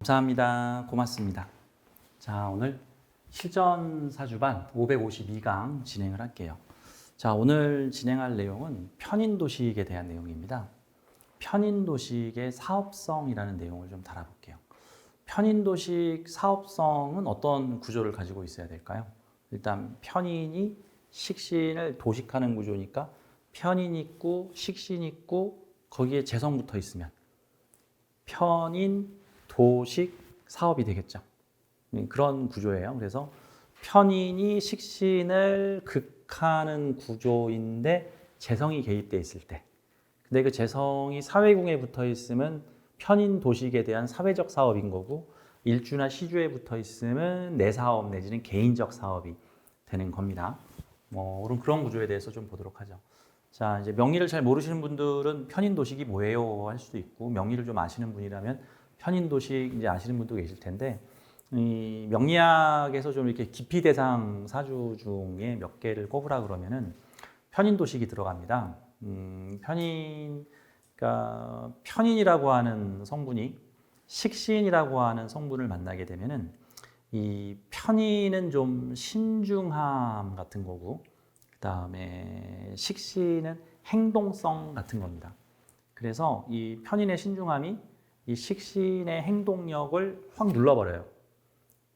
감사합니다. 고맙습니다. 자, 오늘 실전 사주반 552강 진행을 할게요. 자, 오늘 진행할 내용은 편인 도식에 대한 내용입니다. 편인 도식의 사업성이라는 내용을 좀 다뤄볼게요. 편인 도식 사업성은 어떤 구조를 가지고 있어야 될까요? 일단 편인이 식신을 도식하는 구조니까 편인 있고 식신 있고 거기에 재성 붙어 있으면 편인 도식 사업이 되겠죠. 음, 그런 구조예요. 그래서 편인이 식신을 극하는 구조인데 재성이 개입돼 있을 때, 근데 그 재성이 사회궁에 붙어 있으면 편인 도식에 대한 사회적 사업인 거고 일주나 시주에 붙어 있으면 내 사업 내지는 개인적 사업이 되는 겁니다. 뭐 그런 구조에 대해서 좀 보도록 하죠. 자 이제 명리를 잘 모르시는 분들은 편인 도식이 뭐예요 할 수도 있고 명리를 좀 아시는 분이라면 편인 도식 이제 아시는 분도 계실 텐데 이 명리학에서 좀 이렇게 깊이 대상 사주 중에 몇 개를 꼽으라 그러면은 편인 도식이 들어갑니다. 음, 편인 그러니까 편인이라고 하는 성분이 식신이라고 하는 성분을 만나게 되면은 이 편인은 좀 신중함 같은 거고 그 다음에 식신은 행동성 같은 겁니다. 그래서 이 편인의 신중함이 이 식신의 행동력을 확 눌러버려요.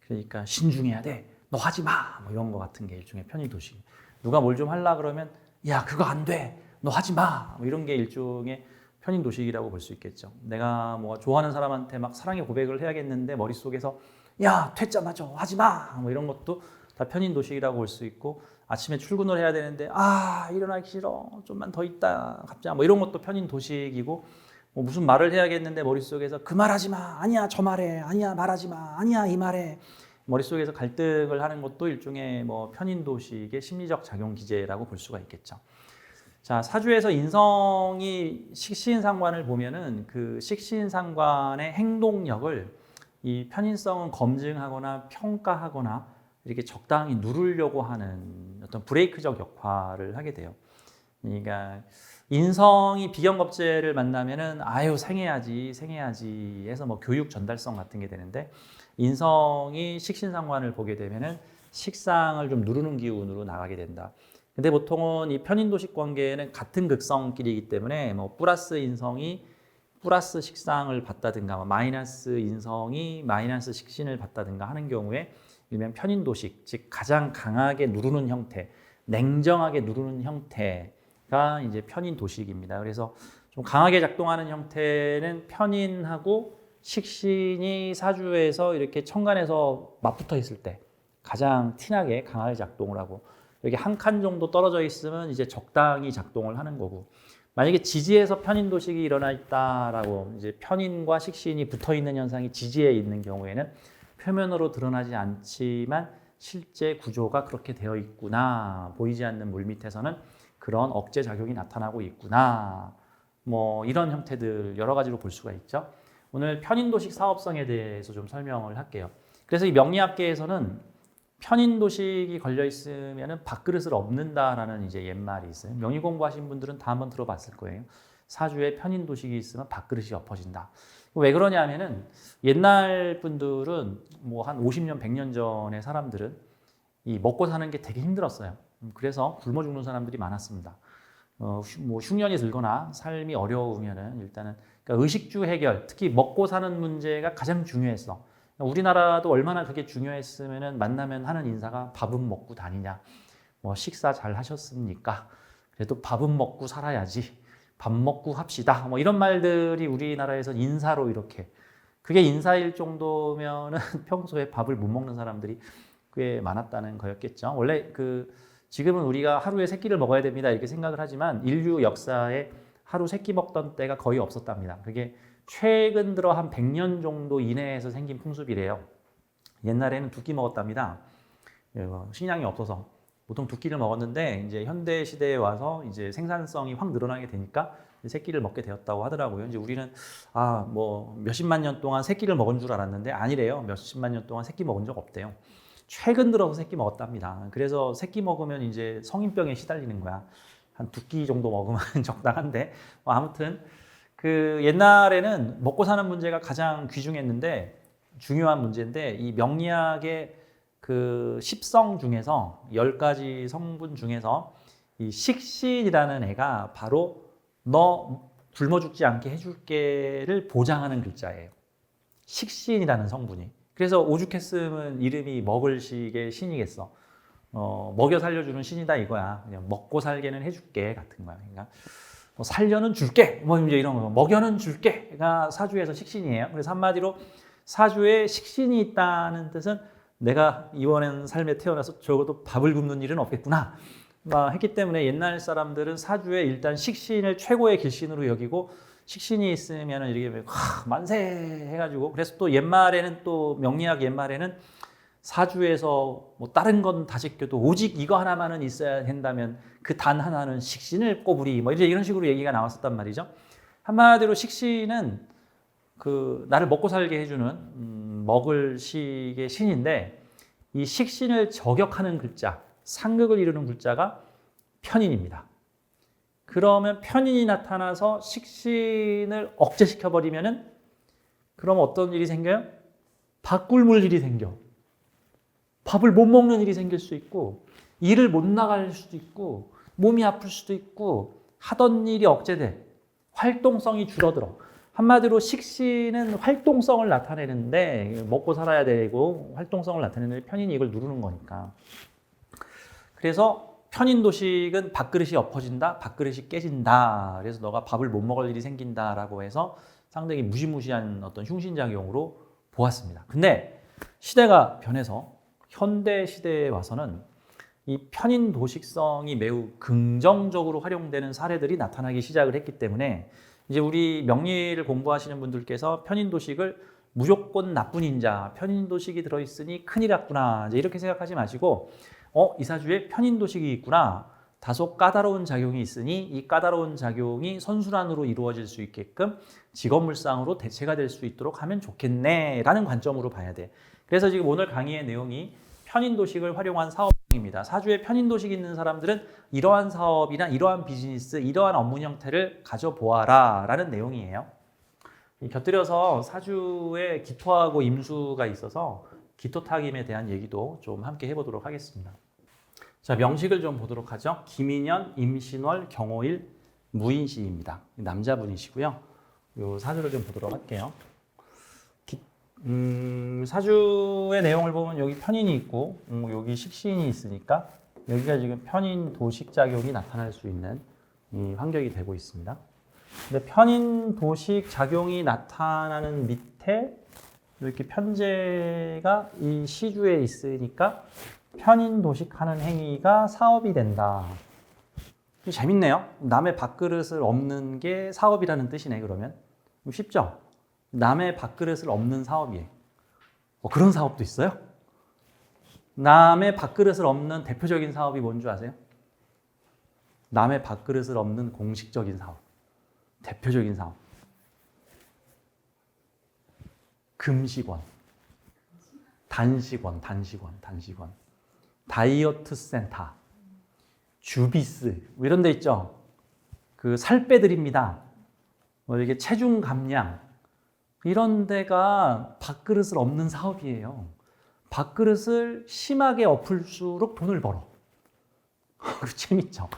그러니까 신중해야 돼. 너 하지 마. 뭐 이런 거 같은 게 일종의 편인 도식. 누가 뭘 좀 하려 그러면 야 그거 안 돼. 너 하지 마. 뭐 이런 게 일종의 편인 도식이라고 볼 수 있겠죠. 내가 뭐 좋아하는 사람한테 막 사랑의 고백을 해야겠는데 머릿속에서 야 퇴짜마저 하지 마. 뭐 이런 것도 다 편인 도식이라고 볼 수 있고 아침에 출근을 해야 되는데 아 일어나기 싫어. 좀만 더 있다. 갑자기 뭐 이런 것도 편인 도식이고 뭐 무슨 말을 해야겠는데 머릿속에서 그 말하지 마. 아니야 저 말해. 아니야 말하지 마. 아니야 이 말해. 머릿속에서 갈등을 하는 것도 일종의 뭐 편인 도식의 심리적 작용 기제라고 볼 수가 있겠죠. 자, 사주에서 인성이 식신상관을 보면은 그 식신상관의 행동력을 이 편인성은 검증하거나 평가하거나 이렇게 적당히 누르려고 하는 어떤 브레이크적 역할을 하게 돼요. 그러니까 인성이 비경겁제를 만나면은 아유 생해야지 생해야지 해서 뭐 교육 전달성 같은 게 되는데 인성이 식신상관을 보게 되면은 식상을 좀 누르는 기운으로 나가게 된다. 근데 보통은 이 편인도식 관계는 같은 극성끼리이기 때문에 뭐 플러스 인성이 플러스 식상을 받다든가 뭐 마이너스 인성이 마이너스 식신을 받다든가 하는 경우에 일명 편인도식 즉 가장 강하게 누르는 형태, 냉정하게 누르는 형태가 이제 편인도식입니다. 그래서 좀 강하게 작동하는 형태는 편인하고 식신이 사주에서 이렇게 천간에서 맞붙어 있을 때 가장 티나게 강하게 작동을 하고 여기 한 칸 정도 떨어져 있으면 이제 적당히 작동을 하는 거고 만약에 지지에서 편인 도식이 일어나 있다라고 이제 편인과 식신이 붙어 있는 현상이 지지에 있는 경우에는 표면으로 드러나지 않지만 실제 구조가 그렇게 되어 있구나 보이지 않는 물 밑에서는 그런 억제 작용이 나타나고 있구나 뭐 이런 형태들 여러 가지로 볼 수가 있죠. 오늘 편인도식 사업성에 대해서 좀 설명을 할게요. 그래서 이 명리학계에서는 편인도식이 걸려 있으면은 밥그릇을 엎는다라는 이제 옛말이 있어요. 명의 공부하신 분들은 다 한번 들어봤을 거예요. 사주에 편인도식이 있으면 밥그릇이 엎어진다. 왜 그러냐면은 옛날 분들은 뭐 한 50년, 100년 전의 사람들은 이 먹고 사는 게 되게 힘들었어요. 그래서 굶어 죽는 사람들이 많았습니다. 어, 뭐 흉년이 들거나 삶이 어려우면은 일단은 그러니까 의식주 해결, 특히 먹고 사는 문제가 가장 중요했어. 우리나라도 얼마나 그게 중요했으면은 만나면 하는 인사가 밥은 먹고 다니냐, 뭐 식사 잘 하셨습니까? 그래도 밥은 먹고 살아야지. 밥 먹고 합시다. 뭐 이런 말들이 우리나라에서 인사로 이렇게 그게 인사일 정도면은 평소에 밥을 못 먹는 사람들이 꽤 많았다는 거였겠죠. 원래 그 지금은 우리가 하루에 세 끼를 먹어야 됩니다 이렇게 생각을 하지만 인류 역사에 하루 세 끼 먹던 때가 거의 없었답니다. 그게 최근 들어 한 100년 정도 이내에서 생긴 풍습이래요. 옛날에는 두 끼 먹었답니다. 어, 식량이 없어서 보통 두 끼를 먹었는데 이제 현대 시대에 와서 이제 생산성이 확 늘어나게 되니까 세 끼를 먹게 되었다고 하더라고요. 이제 우리는 아 뭐 몇십만 년 동안 세 끼를 먹은 줄 알았는데 아니래요. 몇십만 년 동안 세끼 먹은 적 없대요. 최근 들어서 새끼 먹었답니다. 그래서 새끼 먹으면 이제 성인병에 시달리는 거야. 한 두 끼 정도 먹으면 적당한데 뭐 아무튼 그 옛날에는 먹고 사는 문제가 가장 귀중했는데 중요한 문제인데 이 명리학의 그 십성 중에서 열 가지 성분 중에서 이 식신이라는 애가 바로 너 굶어 죽지 않게 해줄게를 보장하는 글자예요. 식신이라는 성분이. 그래서 오죽했으면 이름이 먹을 식의 신이겠어. 어, 먹여 살려주는 신이다 이거야. 그냥 먹고 살게는 해줄게 같은 거야. 그러니까 뭐 살려는 줄게. 뭐 이제 이런 거. 먹여는 줄게가 사주에서 식신이에요. 그래서 한마디로 사주에 식신이 있다는 뜻은 내가 이번엔 삶에 태어나서 적어도 밥을 굶는 일은 없겠구나. 막 했기 때문에 옛날 사람들은 사주에 일단 식신을 최고의 길신으로 여기고 식신이 있으면 이렇게 하, 만세 해가지고 그래서 또 옛말에는 또 명리학 옛말에는 사주에서 뭐 다른 건 다 제껴도 오직 이거 하나만은 있어야 된다면 그 단 하나는 식신을 꼽으리 뭐 이제 이런 식으로 얘기가 나왔었단 말이죠. 한마디로 식신은 그 나를 먹고 살게 해주는 음, 먹을 식의 신인데 이 식신을 저격하는 글자 상극을 이루는 글자가 편인입니다. 그러면 편인이 나타나서 식신을 억제시켜 버리면은 그럼 어떤 일이 생겨요? 밥 굶을 일이 생겨. 밥을 못 먹는 일이 생길 수 있고 일을 못 나갈 수도 있고 몸이 아플 수도 있고 하던 일이 억제돼. 활동성이 줄어들어. 한마디로 식신은 활동성을 나타내는데 먹고 살아야 되고 활동성을 나타내는 편인이 이걸 누르는 거니까. 그래서 편인 도식은 밥그릇이 엎어진다, 밥그릇이 깨진다. 그래서 너가 밥을 못 먹을 일이 생긴다라고 해서 상당히 무시무시한 어떤 흉신작용으로 보았습니다. 근데 시대가 변해서 현대 시대에 와서는 이 편인 도식성이 매우 긍정적으로 활용되는 사례들이 나타나기 시작을 했기 때문에 이제 우리 명리를 공부하시는 분들께서 편인 도식을 무조건 나쁜 인자, 편인 도식이 들어있으니 큰일 났구나 이제 이렇게 생각하지 마시고 어, 이 사주에 편인 도식이 있구나. 다소 까다로운 작용이 있으니 이 까다로운 작용이 선순환으로 이루어질 수 있게끔 직업물상으로 대체가 될 수 있도록 하면 좋겠네라는 관점으로 봐야 돼. 그래서 지금 오늘 강의의 내용이 편인 도식을 활용한 사업입니다. 사주에 편인 도식 있는 사람들은 이러한 사업이나 이러한 비즈니스, 이러한 업무 형태를 가져보아라 라는 내용이에요. 곁들여서 사주에 기토하고 임수가 있어서 기토타김에 대한 얘기도 좀 함께 해보도록 하겠습니다. 자, 명식을 좀 보도록 하죠. 김인현, 임신월, 경호일, 무인시입니다. 남자분이시고요. 요 사주를 좀 보도록 할게요. 기, 음, 사주의 내용을 보면 여기 편인이 있고 음, 여기 식신이 있으니까 여기가 지금 편인 도식 작용이 나타날 수 있는 이 환경이 되고 있습니다. 근데 편인 도식 작용이 나타나는 밑에 이렇게 편제가 이 시주에 있으니까 편인 도식하는 행위가 사업이 된다. 재밌네요. 남의 밥그릇을 없는 게 사업이라는 뜻이네, 그러면. 쉽죠? 남의 밥그릇을 없는 사업이에요. 어, 그런 사업도 있어요? 남의 밥그릇을 없는 대표적인 사업이 뭔지 아세요? 남의 밥그릇을 없는 공식적인 사업. 대표적인 사업. 금식원. 단식원, 단식원, 단식원. 다이어트 센터, 주비스 뭐 이런 데 있죠. 그 살 빼드립니다. 뭐 이게 체중 감량 이런 데가 밥그릇을 없는 사업이에요. 밥그릇을 심하게 엎을수록 돈을 벌어. 재밌죠.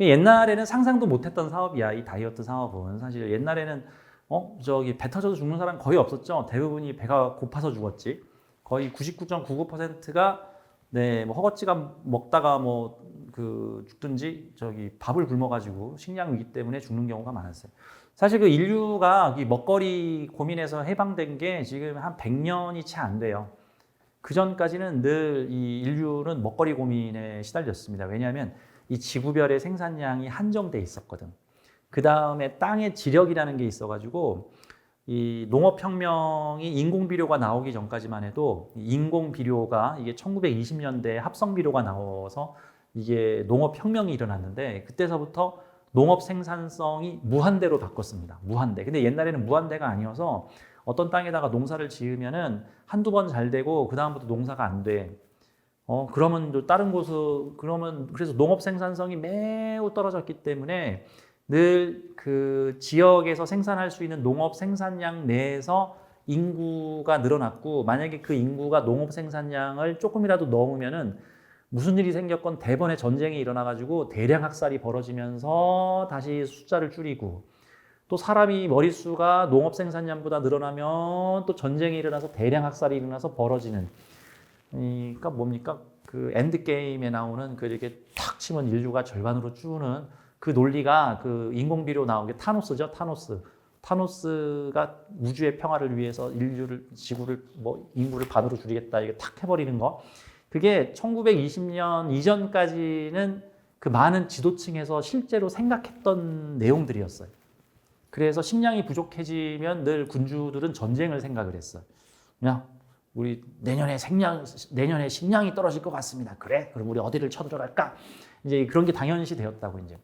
옛날에는 상상도 못했던 사업이야. 이 다이어트 사업은 사실 옛날에는 어 저기 배 터져서 죽는 사람 거의 없었죠. 대부분이 배가 고파서 죽었지. 거의 99.99%가 네, 뭐 허거지가 먹다가 뭐 그 죽든지 저기 밥을 굶어가지고 식량 위기 때문에 죽는 경우가 많았어요. 사실 그 인류가 이 먹거리 고민에서 해방된 게 지금 한 100년이 채 안 돼요. 그 전까지는 늘 이 인류는 먹거리 고민에 시달렸습니다. 왜냐하면 이 지구별의 생산량이 한정돼 있었거든. 그 다음에 땅의 지력이라는 게 있어가지고 이 농업혁명이 인공비료가 나오기 전까지만 해도 인공비료가 이게 1920년대 합성비료가 나와서 이게 농업혁명이 일어났는데 그때서부터 농업 생산성이 무한대로 바꿨습니다. 무한대. 근데 옛날에는 무한대가 아니어서 어떤 땅에다가 농사를 지으면은 한두 번 잘 되고 그다음부터 농사가 안 돼. 어 그러면 또 다른 곳을 그러면 그래서 농업 생산성이 매우 떨어졌기 때문에 늘 그 지역에서 생산할 수 있는 농업 생산량 내에서 인구가 늘어났고 만약에 그 인구가 농업 생산량을 조금이라도 넘으면은 무슨 일이 생겼건 대번에 전쟁이 일어나 가지고 대량 학살이 벌어지면서 다시 숫자를 줄이고 또 사람이 머릿수가 농업 생산량보다 늘어나면 또 전쟁이 일어나서 대량 학살이 일어나서 벌어지는. 그러니까 뭡니까? 그 엔드 게임에 나오는 그 이렇게 탁 치면 인류가 절반으로 주는 그 논리가 그 인공비료 나온 게 타노스죠 타노스 타노스가 우주의 평화를 위해서 인류를 지구를 뭐 인구를 반으로 줄이겠다 이게 탁 해버리는 거 그게 1920년 이전까지는 그 많은 지도층에서 실제로 생각했던 내용들이었어요. 그래서 식량이 부족해지면 늘 군주들은 전쟁을 생각을 했어요. 그냥 우리 내년에 생량 내년에 식량이 떨어질 것 같습니다. 그래? 그럼 우리 어디를 쳐들어갈까? 이제 그런 게 당연시 되었다고 이제.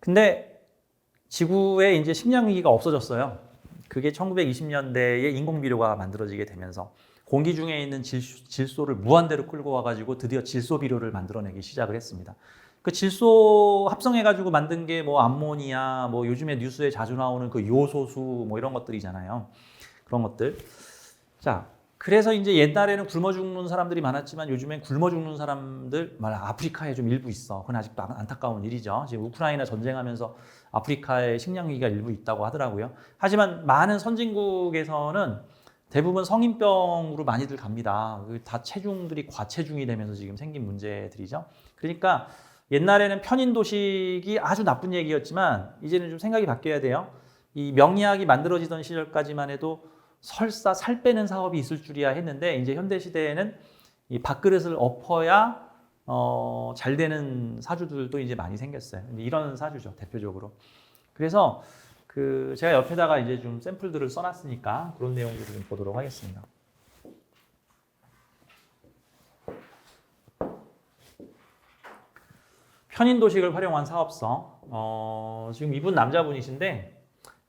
근데 지구에 이제 식량 위기가 없어졌어요. 그게 1920년대에 인공비료가 만들어지게 되면서 공기 중에 있는 질소, 질소 를 무한대로 끌고 와가지고 드디어 질소 비료를 만들어내기 시작을 했습니다. 그 질소 합성해가지고 만든 게 뭐 암모니아, 뭐 요즘에 뉴스에 자주 나오는 그 요소수 뭐 이런 것들이잖아요. 그런 것들. 자, 그래서 이제 옛날에는 굶어 죽는 사람들이 많았지만 요즘엔 굶어 죽는 사람들, 말 아프리카에 좀 일부 있어. 그건 아직도 안- 안타까운 일이죠. 지금 우크라이나 전쟁하면서 아프리카에 식량 위기가 일부 있다고 하더라고요. 하지만 많은 선진국에서는 대부분 성인병으로 많이들 갑니다. 그다 체중들이 과체중이 되면서 지금 생긴 문제들이죠. 그러니까 옛날에는 편인 도식이 아주 나쁜 얘기였지만 이제는 좀 생각이 바뀌어야 돼요. 이 명리학이 만들어지던 시절까지만 해도 설사 살 빼는 사업이 있을 줄이야 했는데 이제 현대 시대에는 이 밥그릇을 엎어야 어, 잘 되는 사주들도 이제 많이 생겼어요. 이런 사주죠 대표적으로. 그래서 그 제가 옆에다가 이제 좀 샘플들을 써놨으니까 그런 내용들을 좀 보도록 하겠습니다. 편인 도식을 활용한 사업성. 어, 지금 이분 남자분이신데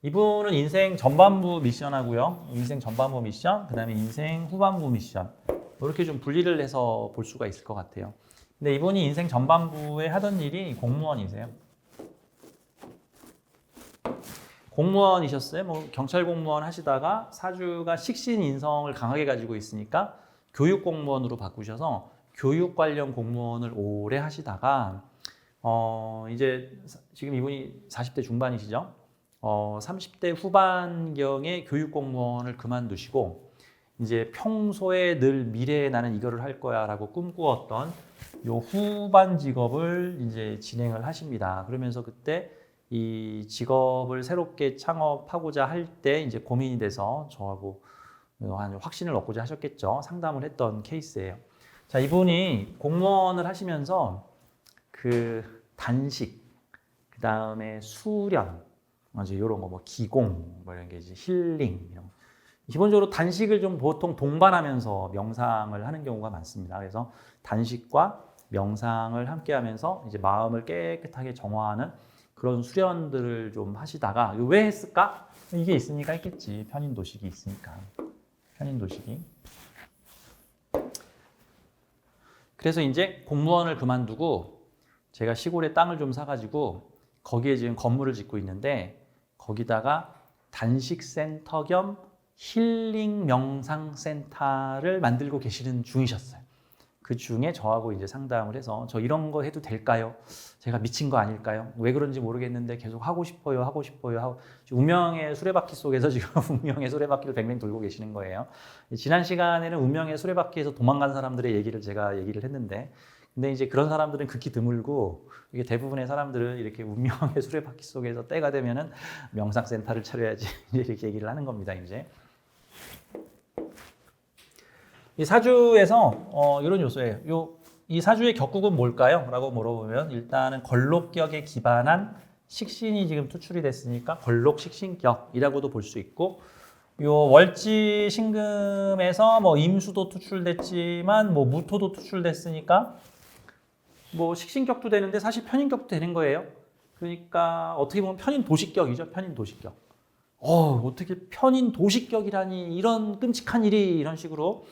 이분은 인생 전반부 미션하고요. 인생 전반부 미션, 그 다음에 인생 후반부 미션. 이렇게 좀 분리를 해서 볼 수가 있을 것 같아요. 근데 이분이 인생 전반부에 하던 일이 공무원이세요. 공무원이셨어요. 뭐 경찰 공무원 하시다가 사주가 식신 인성을 강하게 가지고 있으니까 교육 공무원으로 바꾸셔서 교육 관련 공무원을 오래 하시다가 어 이제 사- 지금 이분이 40대 중반이시죠. 어 30대 후반경에 교육 공무원을 그만두시고 이제 평소에 늘 미래에 나는 이거를 할 거야라고 꿈꾸었던 요 후반 직업을 이제 진행을 하십니다. 그러면서 그때 이 직업을 새롭게 창업하고자 할 때 이제 고민이 돼서 저하고 한 확신을 얻고자 하셨겠죠. 상담을 했던 케이스예요. 자, 이분이 공무원을 하시면서 그 단식, 그 다음에 수련, 이제 이런 거 뭐 기공, 뭐 이런 게 이제 힐링 이런 거. 기본적으로 단식을 좀 보통 동반하면서 명상을 하는 경우가 많습니다. 그래서 단식과 명상을 함께 하면서 이제 마음을 깨끗하게 정화하는 그런 수련들을 좀 하시다가 왜 했을까? 이게 있으니까 했겠지. 편인 도식이 있으니까. 편인 도식이. 그래서 이제 공무원을 그만두고 제가 시골에 땅을 좀 사가지고 거기에 지금 건물을 짓고 있는데 거기다가 단식센터 겸 힐링 명상센터를 만들고 계시는 중이셨어요. 그 중에 저하고 이제 상담을 해서 저 이런 거 해도 될까요? 제가 미친 거 아닐까요? 왜 그런지 모르겠는데 계속 하고 싶어요, 하고 싶어요. 하고 운명의 수레바퀴 속에서 지금 운명의 수레바퀴를 뱅뱅 돌고 계시는 거예요. 지난 시간에는 운명의 수레바퀴에서 도망간 사람들의 얘기를 제가 얘기를 했는데, 근데 이제 그런 사람들은 극히 드물고 이게 대부분의 사람들은 이렇게 운명의 수레바퀴 속에서 때가 되면은 명상센터를 차려야지 이렇게 얘기를 하는 겁니다. 이제. 이 사주에서 어, 이런 요소예요. 요, 이 사주의 격국은 뭘까요? 라고 물어보면 일단은 걸록격에 기반한 식신이 지금 투출이 됐으니까 걸록 식신격이라고도 볼 수 있고 요 월지 신금에서 뭐 임수도 투출됐지만 뭐 무토도 투출됐으니까 뭐 식신격도 되는데 사실 편인격도 되는 거예요. 그러니까 어떻게 보면 편인 도식격이죠. 편인 도식격. 어, 어떻게 편인 도식격이라니 이런 끔찍한 일이 이런 식으로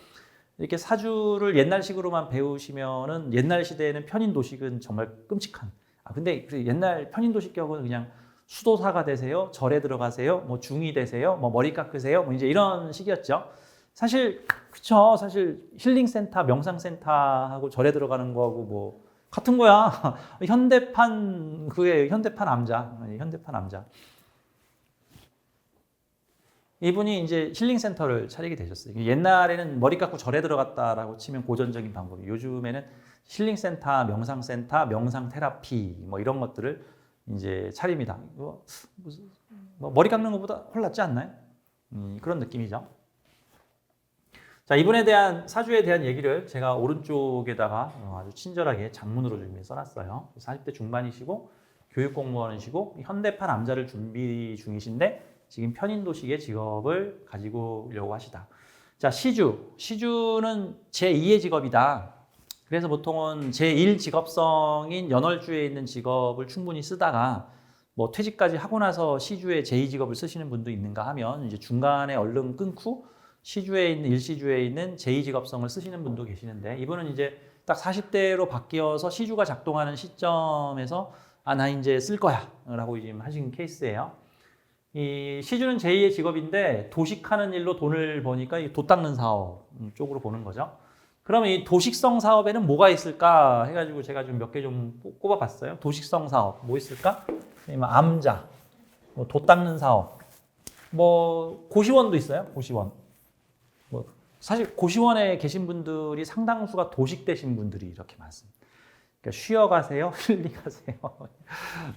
이렇게 사주를 옛날식으로만 배우시면은 옛날 시대에는 편인 도식은 정말 끔찍한. 아 근데 그 옛날 편인 도식격은 그냥 수도사가 되세요, 절에 들어가세요, 뭐 중이 되세요, 뭐 머리 깎으세요, 뭐 이제 이런 식이었죠. 사실 그쵸. 사실 힐링센터, 명상센터하고 절에 들어가는 거하고 뭐 같은 거야. 현대판 그의 현대판 아니, 현대판 암자. 이분이 이제 힐링 센터를 차리게 되셨어요. 옛날에는 머리 깎고 절에 들어갔다라고 치면 고전적인 방법이 요즘에는 힐링 센터, 명상 센터, 명상 테라피 뭐 이런 것들을 이제 차립니다. 무슨 뭐 머리 깎는 것보다 훨 낫지 않나요? 음, 그런 느낌이죠. 자 이분에 대한 사주에 대한 얘기를 제가 오른쪽에다가 어, 아주 친절하게 장문으로 좀 써놨어요. 40대 중반이시고 교육 공무원이시고 현대판 암자를 준비 중이신데 지금 편인도식의 직업을 가지고려고 하시다. 자, 시주. 시주는 제2의 직업이다. 그래서 보통은 제1 직업성인 연월주에 있는 직업을 충분히 쓰다가 뭐 퇴직까지 하고 나서 시주의 제2 직업을 쓰시는 분도 있는가 하면 이제 중간에 얼른 끊고 시주에 있는 일시주에 있는 제2 직업성을 쓰시는 분도 계시는데 이분은 이제 딱 40대로 바뀌어서 시주가 작동하는 시점에서 아 나 이제 쓸 거야라고 지금 하신 케이스예요. 이 시주는 제2의 직업인데 도식하는 일로 돈을 버니까 이 도 닦는 사업 쪽으로 보는 거죠. 그러면 이 도식성 사업에는 뭐가 있을까 해가지고 제가 좀 몇 개 좀 꼽아봤어요. 도식성 사업 뭐 있을까? 뭐 암자, 뭐 도 닦는 사업, 뭐 고시원도 있어요. 고시원. 뭐 사실 고시원에 계신 분들이 상당수가 도식되신 분들이 이렇게 많습니다. 그러니까 쉬어 가세요, 힐링 하세요.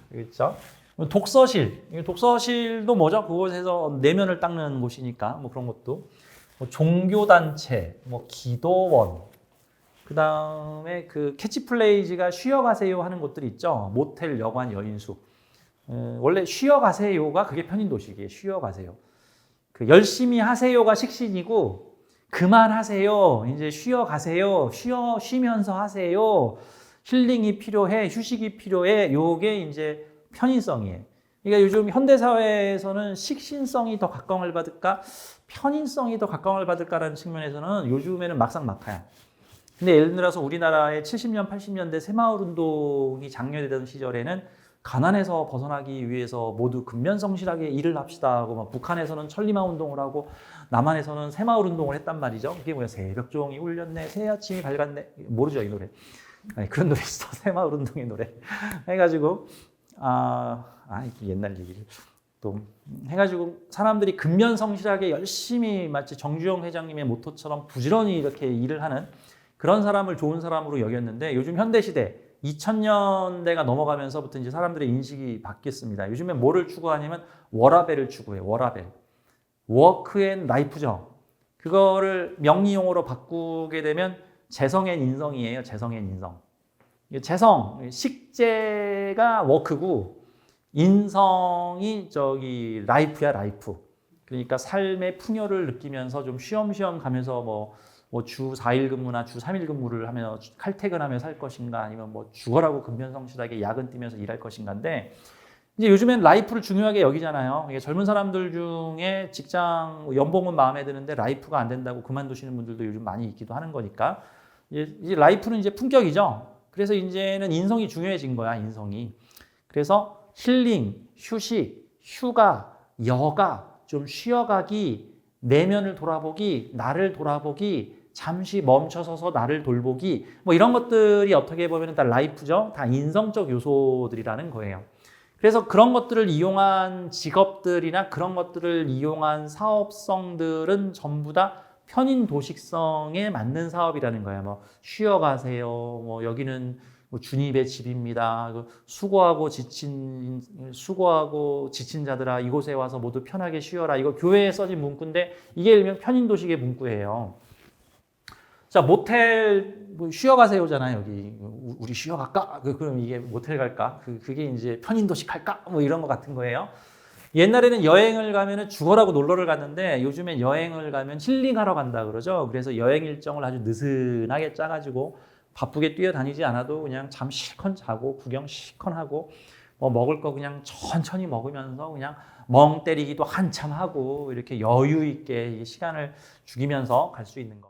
그렇죠? 독서실, 독서실도 뭐죠? 그곳에서 내면을 닦는 곳이니까 뭐 그런 것도 뭐 종교 단체, 뭐 기도원, 그 다음에 그 캐치플레이즈가 쉬어 가세요 하는 곳들 있죠. 모텔, 여관, 여인수. 에, 원래 쉬어 가세요가 그게 편인 도식이에요. 쉬어 가세요. 그 열심히 하세요가 식신이고 그만하세요. 이제 쉬어 가세요. 쉬어 쉬면서 하세요. 힐링이 필요해, 휴식이 필요해. 요게 이제 편인성이에요. 그러니까 요즘 현대 사회에서는 식신성이 더 각광을 받을까, 편인성이 더 각광을 받을까라는 측면에서는 요즘에는 막상 막하야. 근데 예를 들어서 우리나라의 70년, 80년대 새마을 운동이 장려되던 시절에는 가난에서 벗어나기 위해서 모두 근면성실하게 일을 합시다 하고 막 북한에서는 천리마 운동을 하고 남한에서는 새마을 운동을 했단 말이죠. 그게 뭐야 새벽종이 울렸네, 새 아침이 밝았네 모르죠 이 노래. 아니, 그런 노래 있어 새마을 운동의 노래 해가지고 아, 아 옛날 얘기를 또 해가지고 사람들이 근면성실하게 열심히 마치 정주영 회장님의 모토처럼 부지런히 이렇게 일을 하는 그런 사람을 좋은 사람으로 여겼는데 요즘 현대 시대 2000년대가 넘어가면서부터 이제 사람들의 인식이 바뀌었습니다. 요즘에 뭐를 추구하냐면 워라벨을 추구해요. 워라벨. 워크 앤 라이프죠. 그거를 명리 용어로 바꾸게 되면 재성 앤 인성이에요. 재성 앤 인성. 재성, 식재가 워크고 인성이 저기 라이프야 라이프. 그러니까 삶의 풍요를 느끼면서 좀 쉬엄쉬엄 가면서 뭐 뭐 주 4일 근무나 주 3일 근무를 하며 칼퇴근하며 살 것인가 아니면 뭐 죽어라고 근면성실하게 야근 뛰면서 일할 것인가인데 이제 요즘엔 라이프를 중요하게 여기잖아요. 이게 젊은 사람들 중에 직장 연봉은 마음에 드는데 라이프가 안 된다고 그만두시는 분들도 요즘 많이 있기도 하는 거니까 이제 라이프는 이제 품격이죠. 그래서 이제는 인성이 중요해진 거야, 인성이. 그래서 힐링, 휴식, 휴가, 여가, 좀 쉬어가기, 내면을 돌아보기, 나를 돌아보기, 잠시 멈춰서서 나를 돌보기, 뭐 이런 것들이 어떻게 보면 다 라이프죠. 다 인성적 요소들이라는 거예요. 그래서 그런 것들을 이용한 직업들이나 그런 것들을 이용한 사업성들은 전부 다 편인 도식성에 맞는 사업이라는 거예요. 뭐 쉬어가세요. 뭐 여기는 뭐 주님의 집입니다. 그 수고하고 지친 수고하고 지친 자들아 이곳에 와서 모두 편하게 쉬어라. 이거 교회에 써진 문구인데 이게 일명 편인 도식의 문구예요. 자 모텔 뭐 쉬어 가세요잖아요 여기 우리 쉬어 갈까? 그, 그럼 이게 모텔 갈까? 그, 그게 이제 편인 도식 할까? 뭐 이런 것 같은 거예요. 옛날에는 여행을 가면은 죽어라고 놀러를 갔는데 요즘엔 여행을 가면 힐링하러 간다 그러죠. 그래서 여행 일정을 아주 느슨하게 짜가지고 바쁘게 뛰어다니지 않아도 그냥 잠 실컷 자고 구경 실컷 하고 뭐 먹을 거 그냥 천천히 먹으면서 그냥 멍 때리기도 한참 하고 이렇게 여유 있게 시간을 죽이면서 갈 수 있는 거.